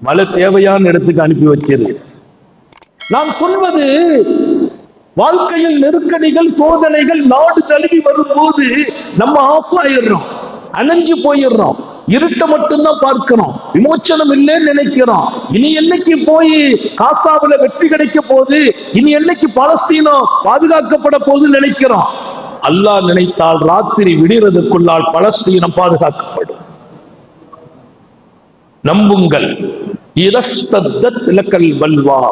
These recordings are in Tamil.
மழை தேவையான இடத்துக்கு அனுப்பி வச்சது. நான் சொல்வது வாழ்க்கையில் நெருக்கடிகள் சோதனைகள் நாடு தழுவி வரும்போது நம்ம ஆஃப் ஆயிடுறோம். அணைஞ்சு போயிடுறோம். இருட்ட மட்டும்தான் பார்க்கிறோம். விமோச்சனம் இல்லைன்னு நினைக்கிறோம். இனி என்னைக்கு போய் காசாவுல வெற்றி கிடைக்க போகுது? இனி என்னைக்கு பாலஸ்தீனம் பாதுகாக்கப்பட போகுதுன்னு நினைக்கிறோம். அல்லாஹ் நினைத்தால் ராத்திரி விடுறதுக்குள்ளால் பலஸ்தீனம் பாதுகாக்கப்படும். நம்புங்கள். இரஸ்தத்தத் இலக்கல் வல்வா.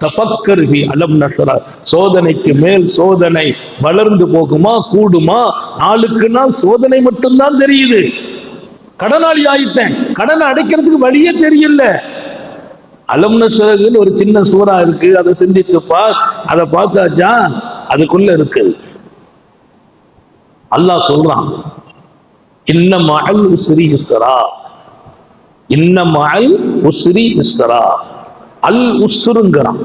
தபக்கருகி அலம் நஷரா. சோதனைக்கு மேல் சோதனை வளர்ந்து போகுமா கூடுமா? நாளுக்கு நாள் சோதனை மட்டும்தான் தெரியுது. கடனாளி ஆயிட்டேன். கடனை அடைக்கிறதுக்கு வழியே தெரியல. அலம் நஷரகுன்னு ஒரு சின்ன சூறா இருக்கு. அதை சிந்தித்து பார் அதை பார்த்தாச்சா? அதுக்குள்ள இருக்கு. அல்லாஹ் சொல்றான் இன்ன சிறிய உஸ்ரி இஸ்ரா உஸ்ரி அல் உஸ்ருங்கிறான்.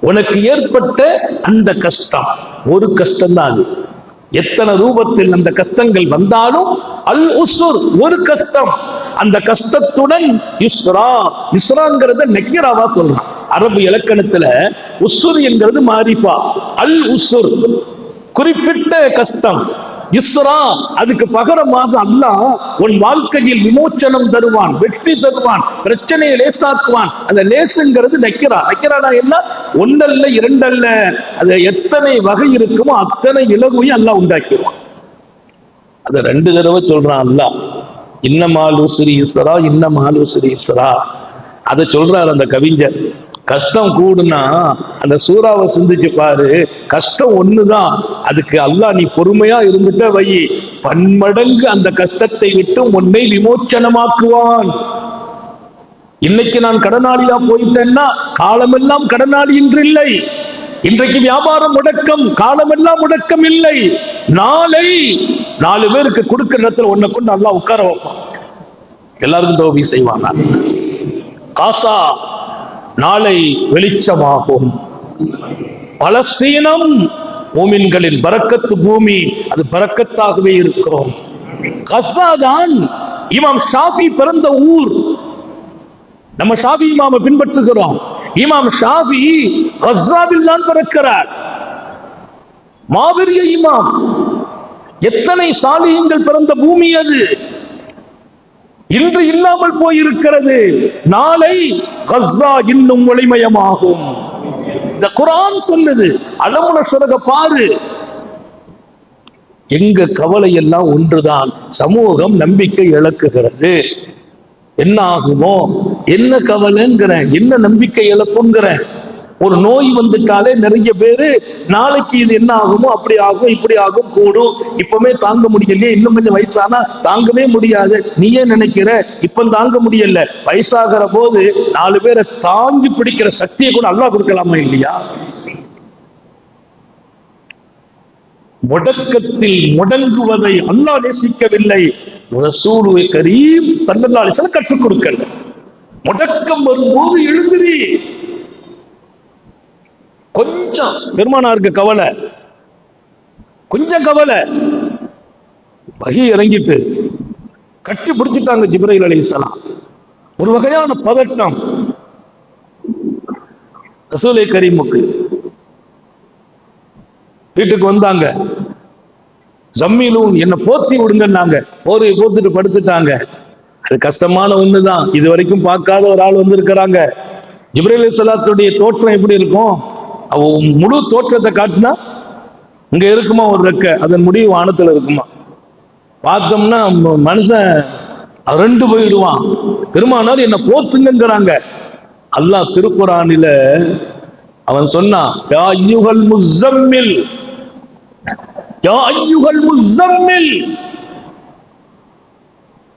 உனக்கு ஏற்பட்ட அந்த கஷ்டம். ஒரு கஷ்டம் தான் அது. எத்தனை ரூபத்தில் அந்த கஷ்டங்கள் வந்தாலும் அல் உசுர் ஒரு கஷ்டம். அந்த கஷ்டத்துடன் இஸ்ரா இஸ்ராங்கிறத நெக்கிராவா சொல்றான். அரபு இலக்கணத்துல உசுர் என்கிறது மாறிப்பா அல் உசுர் குறிப்பிட்ட கஷ்டம். இஸ்ரா அதுக்கு பகரமாக அல்லாஹ் உன் வாழ்க்கையில் விமோச்சனம் தருவான் வெற்றி தருவான் பிரச்சனையை லேசாக்குவான். அந்த லேசுங்கிறது நக்கிறா நக்கிறானா என்ன? ஒன்னல்ல இரண்டல்ல அது எத்தனை வகை இருக்குமோ அத்தனை இலகுவையும் அல்லாஹ் உண்டாக்கிடுவான். அத ரெண்டு தடவை சொல்றான் அல்லாஹ். இன்னமாலு உசிரி இஸ்ரா இன்னமாலு ஸ்ரீ இஸ்ரா. அதை சொல்றாரு அந்த கவிஞர். கஷ்டம் கூடுனா அந்த சூறாவை சிந்திச்சு பாரு. கஷ்டம் ஒண்ணுதான். அதுக்கு அல்லாஹ் நீ பொறுமையா இருந்துட்ட வை. பன்மடங்கு அந்த கஷ்டத்தை விட்டு உன்னை விமோச்சனமாக்குவான். இன்னைக்கு நான் கடனாளியா போயிட்டேன்னா காலமெல்லாம் கடனாளி இன்றில்லை இன்றைக்கு வியாபாரம் முடக்கம் காலமெல்லாம் முடக்கம் இல்லை. நாளை நாலு பேருக்கு கொடுக்கிற இடத்துல ஒன்ன கொண்டு நல்லா உட்கார வைப்பான். எல்லாருக்கும் தோல்வி செய்வான். காசா நாளை வெளிச்சமாகும். பலஸ்தீனம் மூமின்களின் பறக்கத்து பூமி அது பறக்கத்தாகவே இருக்கும். கஸ்ஸா தான் இமாம் ஷாஃபி பிறந்த ஊர். நம்ம ஷாஃபி இமாம பின்பற்றுகிறோம். இமாம் ஷாஃபி கஸ்ராவில் தான் பிறக்கிறார். மாபெரிய இமாம். எத்தனை சாலியங்கள் பிறந்த பூமி அது? இன்று இல்லாமல் போயிருக்கிறது. நாளை கஸ்ஸா இன்னும் ஒளிமயமாகும். இந்த குரான் சொல்லுது அலமுன சுரக பாரு. எங்க கவலை எல்லாம் ஒன்றுதான். சமூகம் நம்பிக்கை இழக்குகிறது. என்ன ஆகுமோ என்ன கவலைங்கிறேன். என்ன நம்பிக்கை இழப்புங்கிறேன். ஒரு நோய் வந்துட்டாலே நிறைய பேரு நாளைக்கு இது என்ன ஆகுமோ அப்படி ஆகும் இப்படி ஆகும் கூடும். இப்பவுமே தாங்க முடியலையே. இன்னும் கொஞ்சம் வயசானா தாங்கவே முடியாது. நீ ஏன் நினைக்கிற? இப்ப தாங்க முடியல. வயசாகிற போது நாலு பேரை தாங்கி பிடிக்கிற சக்தியை கூட அல்லா கொடுக்கலாமா இல்லையா? முடக்கத்தில் முடங்குவதை அல்லாஹ் நேசிக்கவில்லை. ரசூலுவை கரீம் சல்லல்லா கற்றுக் கொடுக்கல. முடக்கம் வரும்போது எழுந்திரி. கொஞ்சம் பெருமானாருக்கு கவலை. கொஞ்சம் கவலை. வகி இறங்கிட்டு கட்டி பிடிச்சிட்டாங்க ஜிப்ரைல் அலைஹிஸ்ஸலாம் ஒரு வகையான பதட்டம். ரசூலை கரீமுக்கு. வீட்டுக்கு வந்தாங்க. ஜம்மிலும் என்னை போத்தி விடுங்கன்னாங்க. போர்வை போத்துட்டு படுத்துட்டாங்க. அது கஷ்டமான ஒண்ணுதான். இது வரைக்கும் பார்க்காத ஒரு ஆள் வந்திருக்கிறாங்க. இப்ராஹிம் சலாத்துடைய தோற்றம் எப்படி இருக்கும்? முழு தோற்றத்தை காட்டினா இங்க இருக்குமா ஒரு ரெக்க? அதன் முடிவு வானத்துல இருக்குமா? பார்த்தோம்னா மனுஷன் ரெண்டு போயிடுவான். பெருமானார் என்ன போத்துங்கிறாங்க அல்லாஹ் திருக்குறானில அவன் சொன்னான் யா அய்யுஹல் முஸம்மில் யா அய்யுஹல் முஸ்ஸம்மில்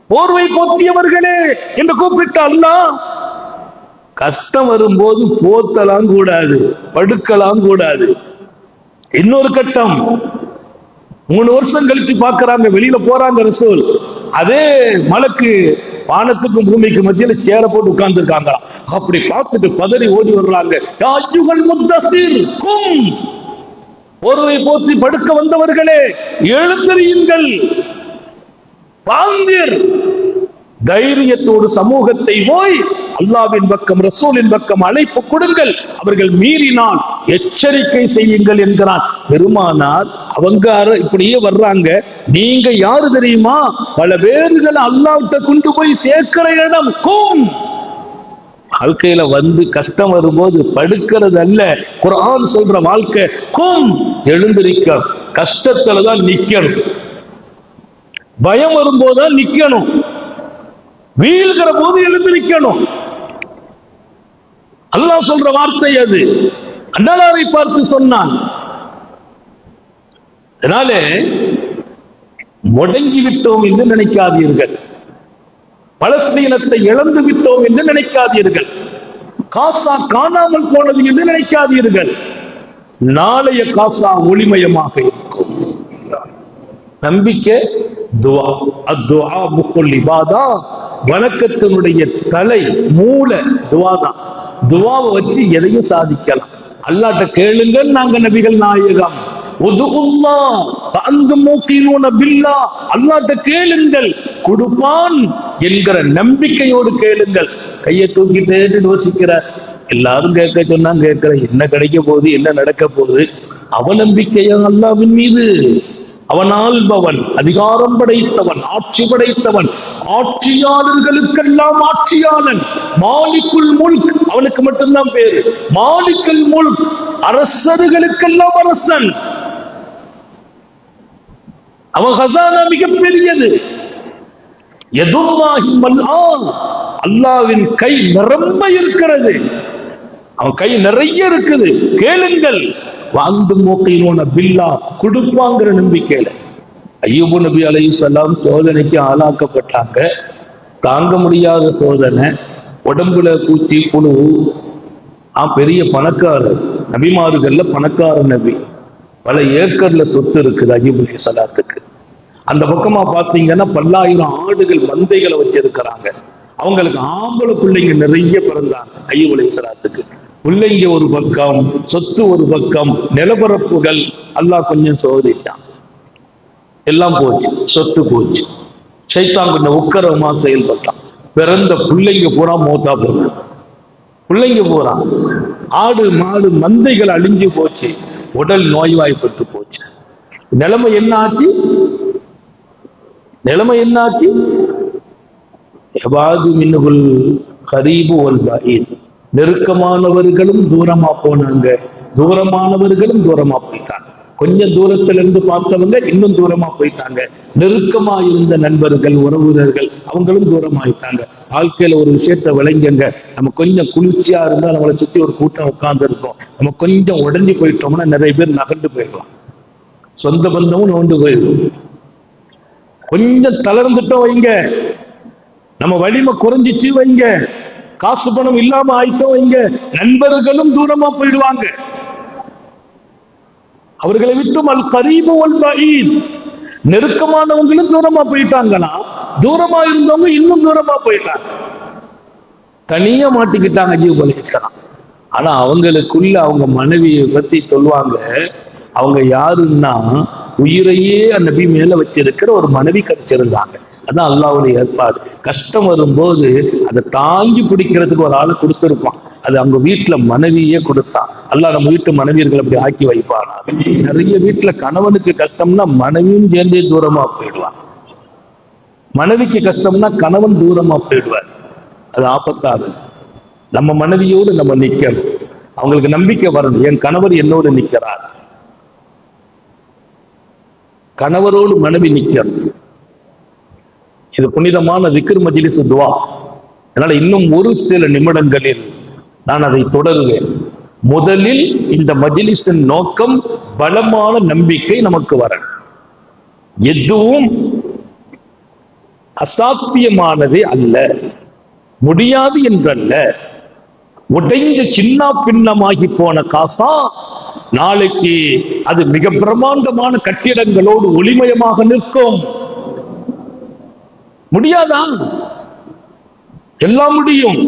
போர்வை போத்தியவர்களே என்று கூப்பிட்ட அல்லாஹ் கஷ்டம் வரும்போது போத்தலாம் கூடாது படுக்கலாம் கூடாது. இன்னொரு கட்டம் மூணு வருஷம் கழிச்சு பார்க்கறாங்க வெளியில போறாங்க ரசூல். அதே மலைக்கு வானத்துக்கும் பூமிக்கு மத்தியில சேர போட்டு உட்கார்ந்து இருக்காங்களாம் அப்படி பார்த்துட்டு பதறி ஓடி வர்றாங்க. ஒருவை போத்தி படுக்க வந்தவர்களே எழுந்திரியுங்கள் பாந்தீர் தைரியத்தோடு சமூகத்தை போய் அல்லாவின் பக்கம் ரசூலின் பக்கம் அழைப்பு கொடுங்கள். அவர்கள் மீறினால் எச்சரிக்கை செய்யுங்கள் என்கிறான் பெருமானார் அவங்க இப்படியே வர்றாங்க. நீங்க யாரு தெரியுமா? பல பேர்கள் அல்லாவிட்ட கொண்டு போய் சேர்க்கிற இடம் கும். வாழ்க்கையில வந்து கஷ்டம் வரும்போது படுக்கிறது அல்ல. குரான் சொல்ற வாழ்க்கை கும். எழுந்திருக்க கஷ்டத்துல தான் நிக்கணும். பயம் வரும்போதுதான் நிக்கணும். வீழ்கிற போது எழுந்திருக்கணும் அல்லாஹ் சொல்ற வார்த்தை அது. அண்ணலாரை பார்த்து சொன்னான். அதனாலே முடங்கி விட்டோம் என்று நினைக்காதீர்கள். பலஸ்தீனத்தை இழந்து விட்டோம் என்று நினைக்காதீர்கள். காசா காணாமல் போனது என்று நினைக்காதீர்கள். நாளைய காசா ஒளிமயமாக இருக்கும். நம்பிக்கை துவா. அத்வா முகுல் இபாதா. வணக்கத்தினுடைய தலை மூல துவா தான் துவாவை வச்சு எதையும் சாதிக்கலாம். அல்லாட்ட கேளுங்க நாங்க நபிகள் நாயகம். பில்லா. அல்லாட்ட கேளுங்கள் கொடுப்பான் என்கிற நம்பிக்கையோடு கேளுங்கள். கையை தூக்கிட்டு யோசிக்கிறார் எல்லாரும் கேட்க சொன்னா கேட்கிற என்ன கிடைக்க போகுது என்ன நடக்க போகுது? அவநம்பிக்கையா அல்லாவின் மீது? அவன் அதிகாரம் படைத்தவன் ஆட்சி படைத்தவன் ஆட்சியாளர்களுக்கெல்லாம் ஆட்சியாளன். மாலிக்குள் முல்க் அவனுக்கு மட்டும்தான் பேரு. மாலிக்குள் முல்க் அரசர்களுக்கெல்லாம் அரசன். அவன் ஹசானா மிகப்பெரியது. எதுல்லாஹி மல்ஆன் அல்லாவின் கை நிரம்ப இருக்கிறது. அவன் கை நிறைய இருக்குது. கேளுங்கள். வாழ்ந்து மூக்கையிலோன பில்லா கொடுப்பாங்கிற நம்பிக்கையில ஐயூபு நபி அலைஹிஸ்ஸலாம் சோதனைக்கு ஆளாக்கப்பட்டாங்க. தாங்க முடியாத சோதனை. உடம்புல பூச்சி புழு ஆ பெரிய பணக்காரர். நபிமார்கள்ல பணக்கார நபி. பல ஏக்கர்ல சொத்து இருக்குது அய்யூப் அலி சலாத்துக்கு அந்த பக்கமா பாத்தீங்கன்னா பல்லாயிரம் ஆடுகள் மந்தைகளை வச்சிருக்கிறாங்க. அவங்களுக்கு ஆம்பளை பிள்ளைங்க நிறைய பிறந்தாங்க ஐயூப் அலி சலாத்துக்கு பிள்ளைங்க ஒரு பக்கம் சொத்து ஒரு பக்கம் நிலப்பரப்புகள். அல்லாஹ் கொஞ்சம் சோதிச்சான் எல்லாம் போச்சு சொத்து போச்சு. சைத்தான் கொஞ்சம் உக்கரமா செயல்பட்டான். பிறந்த பிள்ளைங்க பூரா மோத்தா போனாங்க பிள்ளைங்க போறான் ஆடு மாடு மந்தைகள் அழிஞ்சு போச்சு. உடல் நோய்வாய்ப்பட்டு போச்சு. நிலைமை என்ன ஆச்சு? நிலைமை என்ன ஆச்சு? எவாது மின்னுகுள் கரீபு ஒல் நெருக்கமானவர்களும் தூரமா போனாங்க. தூரமானவர்களும் தூரமா போயிட்டாங்க. கொஞ்சம் தூரத்துல இருந்து பார்த்தவங்க இன்னும் தூரமா போயிட்டாங்க. நெருக்கமா இருந்த நண்பர்கள் உறவினர்கள் அவங்களும் தூரமாயிட்டாங்க வாழ்க்கையில ஒரு விஷயத்த விளைஞ்சங்க நம்ம கொஞ்சம் குளிர்ச்சியா இருந்தா நம்மளை சுத்தி ஒரு கூட்டம் உட்கார்ந்து இருக்கோம். நம்ம கொஞ்சம் உடஞ்சி போயிட்டோம்னா நிறைய பேர் நகர்ந்து போயிடலாம். சொந்த பந்தமும் நோண்டு போயிடும். கொஞ்சம் தளர்ந்துட்டோம் வைங்க. நம்ம வலிமை குறைஞ்சிச்சு வைங்க. காசு பணம் இல்லாம ஆயிட்டோம் இங்க. நண்பர்களும் தூரமா போயிடுவாங்க. அவர்களை விட்டும் அல் கரீபு நெருக்கமானவங்களும் தூரமா போயிட்டாங்கன்னா தூரமா இருந்தவங்க இன்னும் தூரமா போயிட்டாங்க. தனியா மாட்டிக்கிட்டாங்க அய்யூப் அலைஹிஸ்ஸலாம் ஆனா அவங்களுக்குள்ள அவங்க மனைவியை பத்தி சொல்லுவாங்க. அவங்க யாருன்னா உயிரையே அந்த நபி மேல வச்சிருக்கிற ஒரு மனைவி கிடைச்சிருந்தாங்க. அதான் அல்லாவுடைய ஏற்பாடு. கஷ்டம் வரும்போது அதை தாங்கி பிடிக்கிறதுக்கு ஒரு ஆள் கொடுத்திருப்பான். அது அவங்க வீட்டுல மனைவியே கொடுத்தான். அல்லா நம்ம வீட்டு மனைவியர்கள் அப்படி ஆக்கி வைப்பானா? நிறைய வீட்டுல கணவனுக்கு கஷ்டம்னா மனைவியும் சேர்ந்தே தூரமா போயிடுவான். மனைவிக்கு கஷ்டம்னா கணவன் தூரமா போயிடுவார். அது ஆபத்தாது. நம்ம மனைவியோடு நம்ம நிக்கணும். அவங்களுக்கு நம்பிக்கை வரணும். என் கணவர் என்னோடு நிக்கிறார். கணவரோடு மனைவி நிக்கணும். இது புனிதமான விக்ர் மஜ்லிஸ் துவா. அதனால இன்னும் ஒரு சில நிமிடங்களில் நான் அதை தொடருவேன். முதலில் இந்த மஜிலிஸின் நோக்கம் பலமான நம்பிக்கை நமக்கு வர எதுவும் அசாத்தியமானதே அல்ல. முடியாது என்றல்ல. உடைந்து சின்ன பின்னமாகி போன காசா நாளைக்கு அது மிக பிரம்மாண்டமான கட்டிடங்களோடு ஒளிமயமாக நிற்கும். முடியாதா? எல்லாம் முடியும்.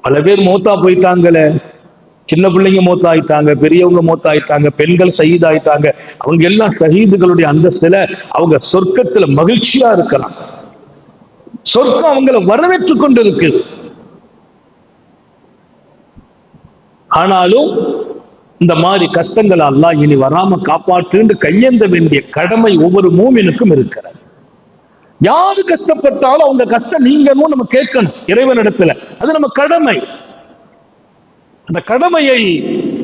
பல பேர் மூத்தா போயிட்டாங்களே. சின்ன பிள்ளைங்க மூத்தா ஆயிட்டாங்க பெரியவங்க மூத்தா ஆயிட்டாங்க பெண்கள் ஷஹீத் ஆயிட்டாங்க அவங்க எல்லாம் ஷஹீதுகளுடைய அந்தஸ்துல அவங்க சொர்க்கத்துல மகிழ்ச்சியா இருக்கிறாங்க. சொர்க்கம் அவங்களை கொண்டு கொண்டிருக்கு. ஆனாலும் இந்த மாதிரி கஷ்டங்கள் எல்லாம் இனி வராம காப்பாற்றுன்னு கையேந்த வேண்டிய கடமை ஒவ்வொரு மூமினுக்கும் இருக்கிறது. யாரு கஷ்டப்பட்டாலும் அவங்க கஷ்டம் நீங்கணும் நம்ம கேட்கணும் இறைவன் இடத்துல அது நம்ம கடமை. அந்த கடமையை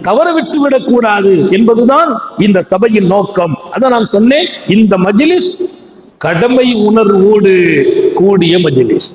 தவற விட்டு விடக்கூடாது என்பதுதான் இந்த சபையின் நோக்கம். அதை நான் சொன்னேன் இந்த மஜிலிஸ் கடமை உணர்வோடு கூடிய மஜிலிஸ்.